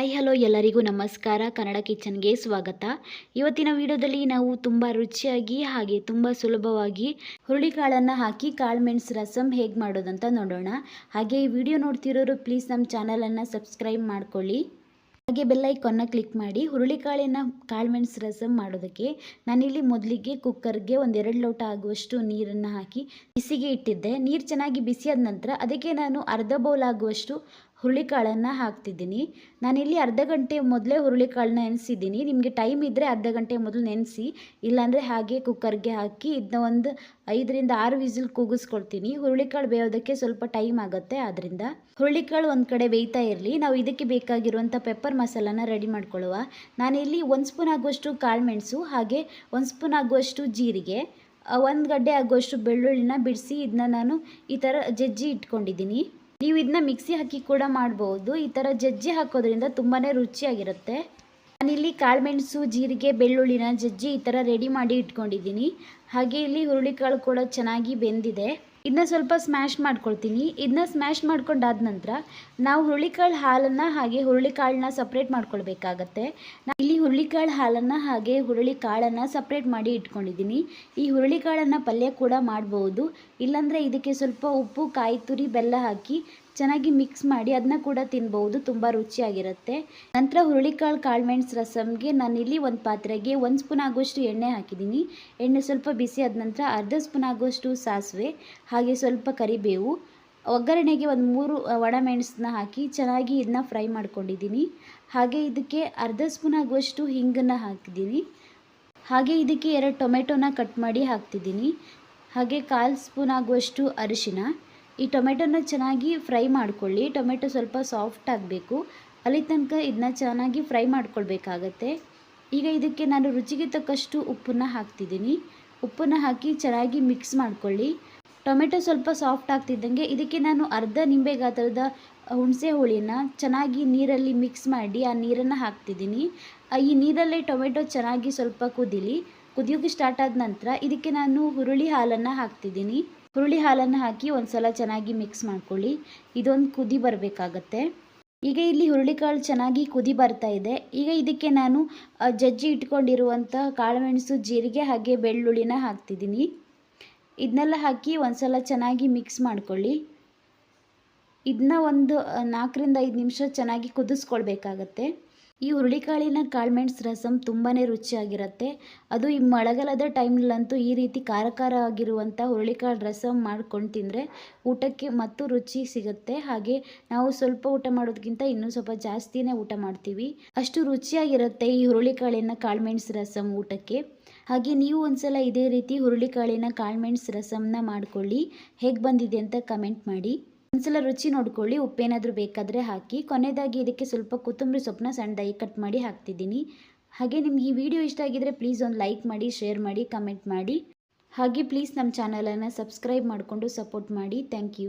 Hi hello ಎಲ್ಲರಿಗೂ ನಮಸ್ಕಾರ. ಕನ್ನಡ ಕಿಚನ್ಗೆ ಸ್ವಾಗತ. ಇವತ್ತಿನ ವಿಡಿಯೋದಲ್ಲಿ ನಾವು ತುಂಬ ರುಚಿಯಾಗಿ ಹಾಗೆ ತುಂಬ ಸುಲಭವಾಗಿ ಹುರುಳಿಕಾಳನ್ನು ಹಾಕಿ ಕಾಳುಮೆಣಸು ರಸಂ ಹೇಗೆ ಮಾಡೋದಂತ ನೋಡೋಣ. ಹಾಗೆ ಈ ವಿಡಿಯೋ ನೋಡ್ತಿರೋರು ಪ್ಲೀಸ್ ನಮ್ಮ ಚಾನಲನ್ನು ಸಬ್ಸ್ಕ್ರೈಬ್ ಮಾಡ್ಕೊಳ್ಳಿ. ಹಾಗೆ ಬೆಲ್ಲೈಕನ್ನ ಕ್ಲಿಕ್ ಮಾಡಿ ಹುರುಳಿಕಾಳಿನ ಕಾಳುಮೆಣಸು ರಸಂ ಮಾಡೋದಕ್ಕೆ ನಾನಿಲ್ಲಿ ಮೊದಲಿಗೆ ಕುಕ್ಕರ್ಗೆ ಒಂದೆರಡು ಲೋಟ ಆಗುವಷ್ಟು ನೀರನ್ನು ಹಾಕಿ ಬಿಸಿಗೆ ಇಟ್ಟಿದ್ದೆ. ನೀರು ಚೆನ್ನಾಗಿ ಬಿಸಿಯಾದ ನಂತರ ಅದಕ್ಕೆ ನಾನು ಅರ್ಧ ಬೌಲ್ ಆಗುವಷ್ಟು ಹುರುಳಿಕಾಳನ್ನು ಹಾಕ್ತಿದ್ದೀನಿ. ನಾನಿಲ್ಲಿ ಅರ್ಧ ಗಂಟೆ ಮೊದಲೇ ಹುರುಳಿಕಾಳನ್ನ ನೆನೆಸಿದ್ದೀನಿ. ನಿಮಗೆ ಟೈಮ್ ಇದ್ದರೆ ಅರ್ಧ ಗಂಟೆ ಮೊದಲು ನೆನೆಸಿ, ಇಲ್ಲಾಂದರೆ ಹಾಗೆ ಕುಕ್ಕರ್ಗೆ ಹಾಕಿ ಇದನ್ನ ಒಂದು ಐದರಿಂದ ಆರು ವಿಸಿಲ್ ಕೂಗಿಸ್ಕೊಳ್ತೀನಿ. ಹುರುಳಿಕಾಳು ಬೇಯೋದಕ್ಕೆ ಸ್ವಲ್ಪ ಟೈಮ್ ಆಗುತ್ತೆ ಆದ್ದರಿಂದ ಹುರುಳಿಕಾಳು ಒಂದು ಕಡೆ ಬೇಯ್ತಾ ಇರಲಿ. ನಾವು ಇದಕ್ಕೆ ಬೇಕಾಗಿರುವಂಥ ಪೆಪ್ಪರ್ ಮಸಾಲಾನ ರೆಡಿ ಮಾಡ್ಕೊಳ್ಳುವ. ನಾನಿಲ್ಲಿ ಒಂದು ಸ್ಪೂನ್ ಆಗುವಷ್ಟು ಕಾಳುಮೆಣಸು ಹಾಗೆ ಒಂದು ಸ್ಪೂನ್ ಆಗುವಷ್ಟು ಜೀರಿಗೆ ಒಂದು ಗಡ್ಡೆ ಆಗುವಷ್ಟು ಬೆಳ್ಳುಳ್ಳಿನ ಬಿಡಿಸಿ ಇದನ್ನ ನಾನು ಈ ಥರ ಜಜ್ಜಿ ಇಟ್ಕೊಂಡಿದ್ದೀನಿ. ನೀವು ಇದನ್ನ ಮಿಕ್ಸಿ ಹಾಕಿ ಕೂಡ ಮಾಡ್ಬೋದು. ಈ ಥರ ಜಜ್ಜಿ ಹಾಕೋದ್ರಿಂದ ತುಂಬಾ ರುಚಿಯಾಗಿರುತ್ತೆ. ನಾನಿಲ್ಲಿ ಕಾಳುಮೆಣಸು, ಜೀರಿಗೆ, ಬೆಳ್ಳುಳ್ಳಿನ ಜಜ್ಜಿ ಈ ಥರ ರೆಡಿ ಮಾಡಿ ಇಟ್ಕೊಂಡಿದ್ದೀನಿ. ಹಾಗೆ ಇಲ್ಲಿ ಹುರುಳಿಕಾಳು ಕೂಡ ಚೆನ್ನಾಗಿ ಬೆಂದಿದೆ. ಇದನ್ನ ಸ್ವಲ್ಪ ಸ್ಮ್ಯಾಶ್ ಮಾಡ್ಕೊಳ್ತೀನಿ. ಇದನ್ನ ಸ್ಮ್ಯಾಶ್ ಮಾಡ್ಕೊಂಡಾದ ನಂತರ ನಾವು ಹುರುಳಿಕಾಳು ಹಾಲನ್ನು ಹಾಗೆ ಹುರುಳಿಕಾಳನ್ನ ಸಪ್ರೇಟ್ ಮಾಡ್ಕೊಳ್ಬೇಕಾಗತ್ತೆ. ಇಲ್ಲಿ ಹುರುಳಿಕಾಳು ಹಾಲನ್ನು ಹಾಗೆ ಹುರುಳಿಕಾಳನ್ನು ಸಪ್ರೇಟ್ ಮಾಡಿ ಇಟ್ಕೊಂಡಿದ್ದೀನಿ ಈ ಹುರುಳಿಕಾಳನ್ನು ಪಲ್ಯ ಕೂಡ ಮಾಡ್ಬೋದು. ಇಲ್ಲಾಂದರೆ ಇದಕ್ಕೆ ಸ್ವಲ್ಪ ಉಪ್ಪು ಕಾಯಿ ತುರಿ ಬೆಲ್ಲ ಹಾಕಿ ಚೆನ್ನಾಗಿ ಮಿಕ್ಸ್ ಮಾಡಿ ಅದನ್ನ ಕೂಡ ತಿನ್ಬೋದು, ತುಂಬ ರುಚಿಯಾಗಿರುತ್ತೆ. ನಂತರ ಹುರುಳಿಕಾಳು ಕಾಳುಮೆಣಸು ರಸಮ್ಗೆ ನಾನಿಲ್ಲಿ ಒಂದು ಪಾತ್ರೆಗೆ ಒಂದು ಸ್ಪೂನ್ ಆಗುವಷ್ಟು ಎಣ್ಣೆ ಹಾಕಿದ್ದೀನಿ. ಎಣ್ಣೆ ಸ್ವಲ್ಪ ಬಿಸಿ ಆದ ನಂತರ ಅರ್ಧ ಸ್ಪೂನ್ ಆಗುವಷ್ಟು ಸಾಸಿವೆ, ಹಾಗೆ ಸ್ವಲ್ಪ ಕರಿಬೇವು. ಒಗ್ಗರಣೆಗೆ ಒಂದು ಮೂರು ಒಣಮೆಣಸನ್ನ ಹಾಕಿ ಚೆನ್ನಾಗಿ ಇದನ್ನ ಫ್ರೈ ಮಾಡ್ಕೊಂಡಿದ್ದೀನಿ. ಹಾಗೆ ಇದಕ್ಕೆ ಅರ್ಧ ಸ್ಪೂನ್ ಆಗುವಷ್ಟು ಹಿಂಗನ್ನು ಹಾಕಿದ್ದೀನಿ ಹಾಗೆ ಇದಕ್ಕೆ ಎರಡು ಟೊಮೆಟೊನ ಕಟ್ ಮಾಡಿ ಹಾಕ್ತಿದ್ದೀನಿ. ಹಾಗೆ ಕಾಲು ಸ್ಪೂನ್ ಆಗುವಷ್ಟು ಅರಿಶಿನ ಈ ಟೊಮೆಟೊನ ಚೆನ್ನಾಗಿ ಫ್ರೈ ಮಾಡ್ಕೊಳ್ಳಿ. ಟೊಮೆಟೊ ಸ್ವಲ್ಪ ಸಾಫ್ಟ್ ಆಗಬೇಕು. ಅಲ್ಲಿ ತನಕ ಇದನ್ನ ಚೆನ್ನಾಗಿ ಫ್ರೈ ಮಾಡ್ಕೊಳ್ಬೇಕಾಗತ್ತೆ. ಈಗ ಇದಕ್ಕೆ ನಾನು ರುಚಿಗೆ ತಕ್ಕಷ್ಟು ಉಪ್ಪನ್ನು ಹಾಕ್ತಿದ್ದೀನಿ. ಉಪ್ಪನ್ನು ಹಾಕಿ ಚೆನ್ನಾಗಿ ಮಿಕ್ಸ್ ಮಾಡ್ಕೊಳ್ಳಿ. ಟೊಮೆಟೊ ಸ್ವಲ್ಪ ಸಾಫ್ಟ್ ಆಗ್ತಿದ್ದಂಗೆ ಇದಕ್ಕೆ ನಾನು ಅರ್ಧ ನಿಂಬೆ ಗಾತ್ರದ ಹುಣಸೆ ಹುಳಿನ ಚೆನ್ನಾಗಿ ನೀರಲ್ಲಿ ಮಿಕ್ಸ್ ಮಾಡಿ ಆ ನೀರನ್ನು ಹಾಕ್ತಿದ್ದೀನಿ. ಈ ನೀರಲ್ಲೇ ಟೊಮೆಟೊ ಚೆನ್ನಾಗಿ ಸ್ವಲ್ಪ ಕುದೀಲಿ. ಕುದಿಯೋಕ್ಕೆ ಸ್ಟಾರ್ಟ್ ಆದ ನಂತರ ಇದಕ್ಕೆ ನಾನು ಹುರುಳಿ ಹಾಲನ್ನು ಹಾಕ್ತಿದ್ದೀನಿ. ಹುರುಳಿ ಹಾಲನ್ನು ಹಾಕಿ ಒಂದು ಸಲ ಚೆನ್ನಾಗಿ ಮಿಕ್ಸ್ ಮಾಡ್ಕೊಳ್ಳಿ. ಇದೊಂದು ಕುದಿ ಬರಬೇಕಾಗತ್ತೆ. ಈಗ ಇಲ್ಲಿ ಹುರುಳಿಕಾಳು ಚೆನ್ನಾಗಿ ಕುದಿ ಬರ್ತಾ ಇದೆ. ಈಗ ಇದಕ್ಕೆ ನಾನು ಜಜ್ಜಿ ಇಟ್ಕೊಂಡಿರುವಂಥ ಕಾಳುಮೆಣಸು, ಜೀರಿಗೆ ಹಾಗೆ ಬೆಳ್ಳುಳ್ಳಿನ ಹಾಕ್ತಿದ್ದೀನಿ. ಇದನ್ನೆಲ್ಲ ಹಾಕಿ ಒಂದು ಸಲ ಚೆನ್ನಾಗಿ ಮಿಕ್ಸ್ ಮಾಡ್ಕೊಳ್ಳಿ. ಇದನ್ನ ಒಂದು ನಾಲ್ಕರಿಂದ ಐದು ನಿಮಿಷ ಚೆನ್ನಾಗಿ ಕುದಿಸ್ಕೊಳ್ಬೇಕಾಗತ್ತೆ. ಈ ಹುರುಳಿಕಾಳಿನ ಕಾಳುಮೆಣಸು ರಸಮ್ ತುಂಬಾ ರುಚಿಯಾಗಿರುತ್ತೆ. ಅದು ಈ ಮಳೆಗಾಲದ ಟೈಮ್ನಲ್ಲಂತೂ ಈ ರೀತಿ ಖಾರ ಖಾರ ಆಗಿರುವಂಥ ಹುರುಳಿಕಾಳು ರಸಮ್ ಮಾಡ್ಕೊಂಡು ತಿಂದರೆ ಊಟಕ್ಕೆ ಮತ್ತು ರುಚಿ ಸಿಗುತ್ತೆ. ಹಾಗೆ ನಾವು ಸ್ವಲ್ಪ ಊಟ ಮಾಡೋದಕ್ಕಿಂತ ಇನ್ನೂ ಸ್ವಲ್ಪ ಜಾಸ್ತಿನೇ ಊಟ ಮಾಡ್ತೀವಿ. ಅಷ್ಟು ರುಚಿಯಾಗಿರುತ್ತೆ ಈ ಹುರುಳಿಕಾಳಿನ ಕಾಳುಮೆಣಸು ರಸಮ್ ಊಟಕ್ಕೆ. ಹಾಗೆ ನೀವು ಒಂದ್ಸಲ ಇದೇ ರೀತಿ ಹುರುಳಿಕಾಳಿನ ಕಾಳುಮೆಣಸು ರಸಂನ ಮಾಡ್ಕೊಳ್ಳಿ. ಹೇಗೆ ಬಂದಿದೆ ಅಂತ ಕಮೆಂಟ್ ಮಾಡಿ. ಒಂದ್ಸಲ ರುಚಿ ನೋಡ್ಕೊಳ್ಳಿ, ಉಪ್ಪೇನಾದರೂ ಬೇಕಾದರೆ ಹಾಕಿ. ಕೊನೆಯದಾಗಿ ಇದಕ್ಕೆ ಸ್ವಲ್ಪ ಕೊತ್ತಂಬರಿ ಸೊಪ್ಪನ್ನ ಸಣ್ಣದಾಗಿ ಕಟ್ ಮಾಡಿ ಹಾಕ್ತಿದ್ದೀನಿ. ಹಾಗೆ ನಿಮ್ಗೆ ಈ ವಿಡಿಯೋ ಇಷ್ಟ ಆಗಿದ್ರೆ ಪ್ಲೀಸ್ ಒಂದು ಲೈಕ್ ಮಾಡಿ ಶೇರ್ ಮಾಡಿ ಕಮೆಂಟ್ ಮಾಡಿ. ಹಾಗೆ ಪ್ಲೀಸ್ ನಮ್ಮ ಚಾನಲನ್ನು ಸಬ್ಸ್ಕ್ರೈಬ್ ಮಾಡಿಕೊಂಡು ಸಪೋರ್ಟ್ ಮಾಡಿ. Thank you